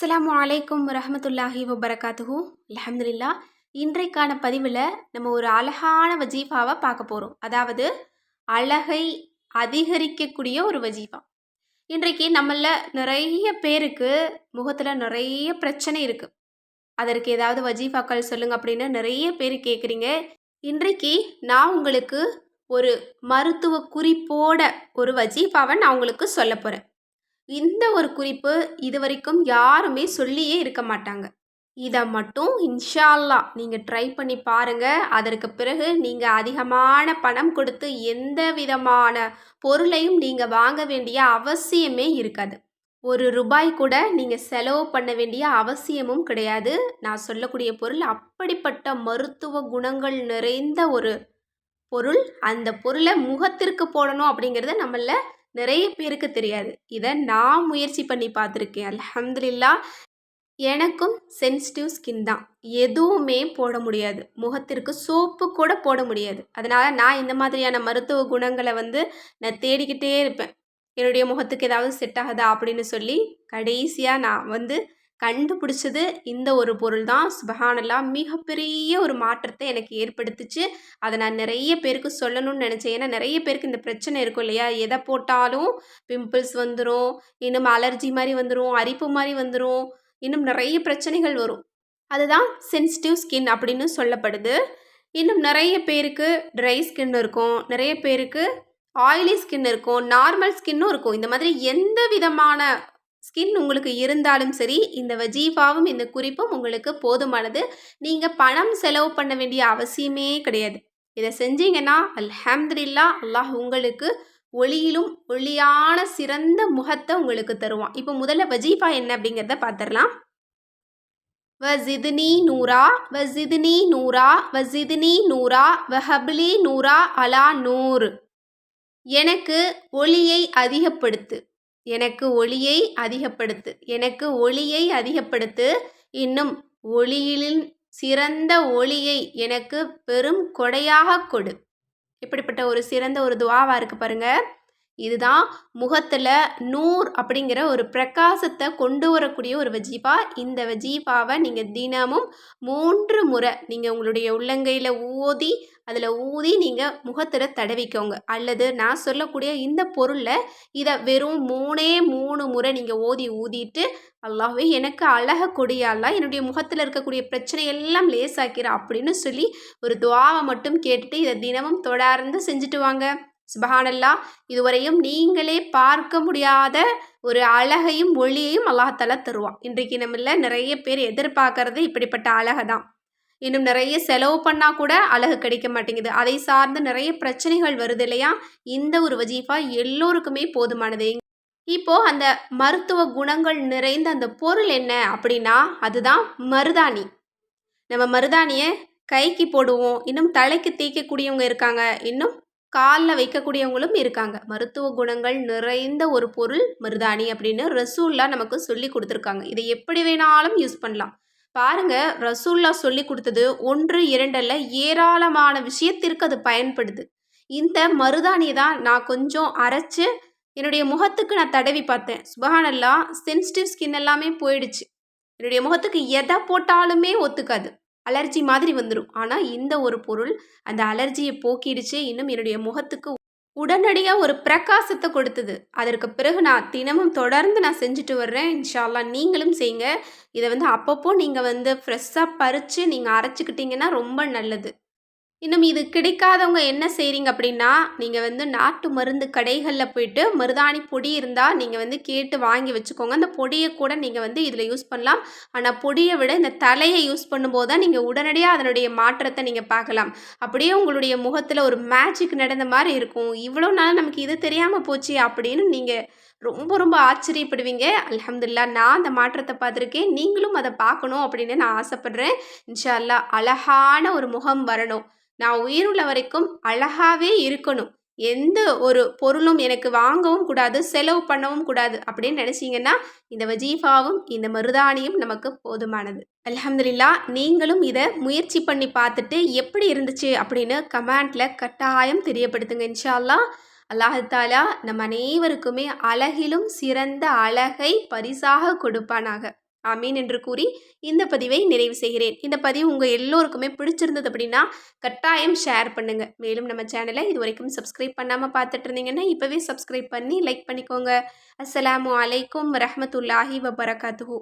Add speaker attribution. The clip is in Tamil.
Speaker 1: அஸ்லாம் வலைக்கம் வரமத்துல்லாஹி வபரகாத்துஹு. அலமதுல்லா இன்றைக்கான பதிவில் நம்ம ஒரு அழகான வஜீஃபாவை பார்க்க போகிறோம் அதாவது அழகை அதிகரிக்கக்கூடிய ஒரு வஜீஃபா. இன்றைக்கு நம்மள நிறைய பேருக்கு முகத்தில் நிறைய பிரச்சனை இருக்குது அதற்கு ஏதாவது வஜீஃபாக்கள் சொல்லுங்க அப்படின்னு நிறைய பேர் கேட்குறீங்க இன்றைக்கு நான் உங்களுக்கு ஒரு மருத்துவ குறிப்போட ஒரு வஜீஃபாவை நான் உங்களுக்கு சொல்ல போகிறேன் இந்த ஒரு குறிப்பு இது வரைக்கும் யாருமே சொல்லியே இருக்க மாட்டாங்க. இதை மட்டும் இன்ஷா அல்லாஹ் நீங்கள் ட்ரை பண்ணி பாருங்கள் அதற்கு பிறகு நீங்கள் அதிகமான பணம் கொடுத்து எந்த விதமான பொருளையும் நீங்கள் வாங்க வேண்டிய அவசியமே இருக்காது. ஒரு ரூபாய் கூட நீங்கள் செலவு பண்ண வேண்டிய அவசியமும் கிடையாது. நான் சொல்லக்கூடிய பொருள் அப்படிப்பட்ட மருத்துவ குணங்கள் நிறைந்த ஒரு பொருள். அந்த பொருளை முகத்திற்கு போடணும் அப்படிங்கிறத நம்மள நிறைய பேருக்கு தெரியாது. இதை நான் முயற்சி பண்ணி பார்த்துருக்கேன். அலமதுல்லா எனக்கும் சென்சிட்டிவ் ஸ்கின் தான். எதுவுமே போட முடியாது. முகத்திற்கு சோப்பு கூட போட முடியாது. அதனால் நான் இந்த மாதிரியான மருத்துவ குணங்களை வந்து நான் தேடிக்கிட்டே இருப்பேன். என்னுடைய முகத்துக்கு ஏதாவது செட் ஆகுதா அப்படின்னு சொல்லி கடைசியாக நான் வந்து கண்டுபிடிச்சது இந்த ஒரு பொருள் தான் சுபஹானல்லா மிகப்பெரிய ஒரு மாற்றத்தை எனக்கு ஏற்படுத்துச்சு. அதை நான் நிறைய பேருக்கு சொல்லணும்னு நினச்சேன். ஏன்னா நிறைய பேருக்கு இந்த பிரச்சனை இருக்கும் இல்லையா? எதை போட்டாலும் பிம்பிள்ஸ் வந்துடும் இன்னும் அலர்ஜி மாதிரி வந்துடும் அரிப்பு மாதிரி வந்துடும் இன்னும் நிறைய பிரச்சனைகள் வரும். அதுதான் சென்சிட்டிவ் ஸ்கின் அப்படின்னு சொல்லப்படுது. இன்னும் நிறைய பேருக்கு ட்ரை ஸ்கின் இருக்கும். நிறைய பேருக்கு ஆயிலி ஸ்கின் இருக்கும். நார்மல் ஸ்கின்னும் இருக்கும். இந்த மாதிரி எந்த விதமான ஸ்கின் உங்களுக்கு இருந்தாலும் சரி இந்த வஜீஃபாவும் இந்த குறிப்பும் உங்களுக்கு போதுமானது. நீங்கள் பணம் செலவு பண்ண வேண்டிய அவசியமே கிடையாது. இதை செஞ்சீங்கன்னா அல்ஹம்துலில்லா அல்லாஹ் உங்களுக்கு ஒளியிலும் ஒளியான சிறந்த முகத்தை உங்களுக்கு தருவான். இப்போ முதல்ல வஜீஃபா என்ன அப்படிங்கிறத பார்த்துடலாம். வசிதுனி நூரா வசிதுனி நூரா வசிதுனி நூரா வஹப்லி நூரா அலா நூறு. எனக்கு ஒளியை அதிகப்படுத்து. எனக்கு ஒளியை அதிகப்படுத்து. எனக்கு ஒளியை அதிகப்படுத்து. இன்னும் ஒளியிலின் சிறந்த ஒளியை எனக்கு பெரும் கொடையாக கொடு. இப்படிப்பட்ட ஒரு சிறந்த ஒரு துவாவாக இருக்குது பாருங்கள் இதுதான் முகத்தில் நூர் அப்படிங்கிற ஒரு பிரகாசத்தை கொண்டு வரக்கூடிய ஒரு வஜீஃபா இந்த வஜீஃபாவை நீங்கள் தினமும் மூன்று முறை நீங்கள் உங்களுடைய உள்ளங்கையில் ஊதி அதில் ஊதி நீங்கள் முகத்தில் தடவிக்கோங்க. அல்லது நான் சொல்லக்கூடிய இந்த பொருளில் இதை வெறும் மூணே மூணு முறை நீங்கள் ஓதி ஊதிட்டு அல்லாவே எனக்கு அழக கொடியாலாம் என்னுடைய முகத்தில் இருக்கக்கூடிய பிரச்சனை எல்லாம் லேசாக்கிற அப்படின்னு சொல்லி ஒரு துவாவை மட்டும் கேட்டுட்டு இதை தினமும் தொடர்ந்து செஞ்சுட்டு வாங்க. சுபஹானல்லா இதுவரையும் நீங்களே பார்க்க முடியாத ஒரு அழகையும் ஒளியையும் அல்லாஹால தருவான். இன்றைக்கு நம்மள நிறைய பேர் எதிர்பார்க்கறது இப்படிப்பட்ட அழகை தான். இன்னும் நிறைய செலவு பண்ணால் கூட அழகு கிடைக்க மாட்டேங்குது. அதை சார்ந்து நிறைய பிரச்சனைகள் வருது இல்லையா? இந்த ஒரு வஜீஃபா எல்லோருக்குமே போதுமானது. இப்போ அந்த மருத்துவ குணங்கள் நிறைந்த அந்த பொருள் என்ன அப்படின்னா அதுதான் மருதாணி. நம்ம மருதாணியை கைக்கு போடுவோம். இன்னும் தலைக்கு தேய்க்கக்கூடியவங்க இருக்காங்க. இன்னும் காலில் வைக்கக்கூடியவங்களும் இருக்காங்க. மருத்துவ குணங்கள் நிறைந்த ஒரு பொருள் மருதாணி அப்படின்னு ரசூல்லா நமக்கு சொல்லி கொடுத்துருக்காங்க. இதை எப்படி வேணாலும் யூஸ் பண்ணலாம். பாருங்க ரசூல்லா சொல்லி கொடுத்தது ஒன்று இரண்டல்ல ஏராளமான விஷயத்திற்கு அது பயன்படுது. இந்த மருதாணியை தான் நான் கொஞ்சம் அரைச்சு என்னுடைய முகத்துக்கு நான் தடவி பார்த்தேன். சுபஹானல்லா சென்சிட்டிவ் ஸ்கின் எல்லாமே போயிடுச்சு. என்னுடைய முகத்துக்கு எதை போட்டாலுமே ஒத்துக்காது. அலர்ஜி மாதிரி வந்துடும் ஆனால் இந்த ஒரு பொருள் அந்த அலர்ஜியை போக்கிடுச்சு. இன்னும் என்னுடைய முகத்துக்கு உடனடியாக ஒரு பிரகாசத்தை கொடுத்தது. அதற்கு பிறகு நான் தினமும் தொடர்ந்து நான் செஞ்சுட்டு வர்றேன். இன்ஷால்லா நீங்களும் செய்யுங்க. இதை வந்து அப்பப்போ நீங்கள் வந்து ஃப்ரெஷ்ஷாக பறித்து நீங்கள் அரைச்சிக்கிட்டிங்கன்னா ரொம்ப நல்லது. இன்னும் இது கிடைக்காதவங்க என்ன செய்கிறீங்க அப்படின்னா நீங்கள் வந்து நாட்டு மருந்து கடைகளில் போயிட்டு மருதாணி பொடி இருந்தால் நீங்கள் வந்து கேட்டு வாங்கி வச்சுக்கோங்க. அந்த பொடியை கூட நீங்கள் வந்து இதில் யூஸ் பண்ணலாம். ஆனால் பொடியை விட இந்த தலையை யூஸ் பண்ணும்போது தான் நீங்கள் உடனடியாக அதனுடைய மாற்றத்தை நீங்கள் பார்க்கலாம். அப்படியே உங்களுடைய முகத்தில் ஒரு மேஜிக் நடந்த மாதிரி இருக்கும். இவ்வளோ நாள் நமக்கு இது தெரியாமல் போச்சு அப்படின்னு நீங்கள் ரொம்ப ரொம்ப ஆச்சரியப்படுவீங்க. அலமதுல்லா நான் அந்த மாற்றத்தை பார்த்துருக்கேன். நீங்களும் அதை பார்க்கணும் அப்படின்னு நான் ஆசைப்படுறேன். இன்ஷா அல்லா அழகான ஒரு முகம் வரணும். நான் உயிருள்ள வரைக்கும் அழகாகவே இருக்கணும். எந்த ஒரு பொருளும் எனக்கு வாங்கவும் கூடாது செலவு பண்ணவும் கூடாது அப்படின்னு நினச்சிங்கன்னா இந்த வஜீஃபாவும் இந்த மருதாணியும் நமக்கு போதுமானது. அலமதுல்லா நீங்களும் இதை முயற்சி பண்ணி பார்த்துட்டு எப்படி இருந்துச்சு அப்படின்னு கமெண்ட்டில் கட்டாயம் தெரியப்படுத்துங்க இன்ஷால்லா அல்லாஹாலா நம் அனைவருக்குமே அழகிலும் சிறந்த அழகை பரிசாக கொடுப்பானாக. ஆமீன் என்று கூறி இந்த பதிவை நிறைவு செய்கிறேன். இந்த பதிவு உங்கள் எல்லோருக்குமே பிடிச்சிருந்தது அப்படின்னா கட்டாயம் ஷேர் பண்ணுங்கள் மேலும் நம்ம சேனலை இது வரைக்கும் சப்ஸ்கிரைப் பண்ணாமல் பார்த்துட்டு இருந்தீங்கன்னா இப்போவே சப்ஸ்கிரைப் பண்ணி லைக் பண்ணிக்கோங்க. அஸ்ஸலாமு அலைக்கும் ரஹமத்துல்லாஹி வபரகாத்துஹு.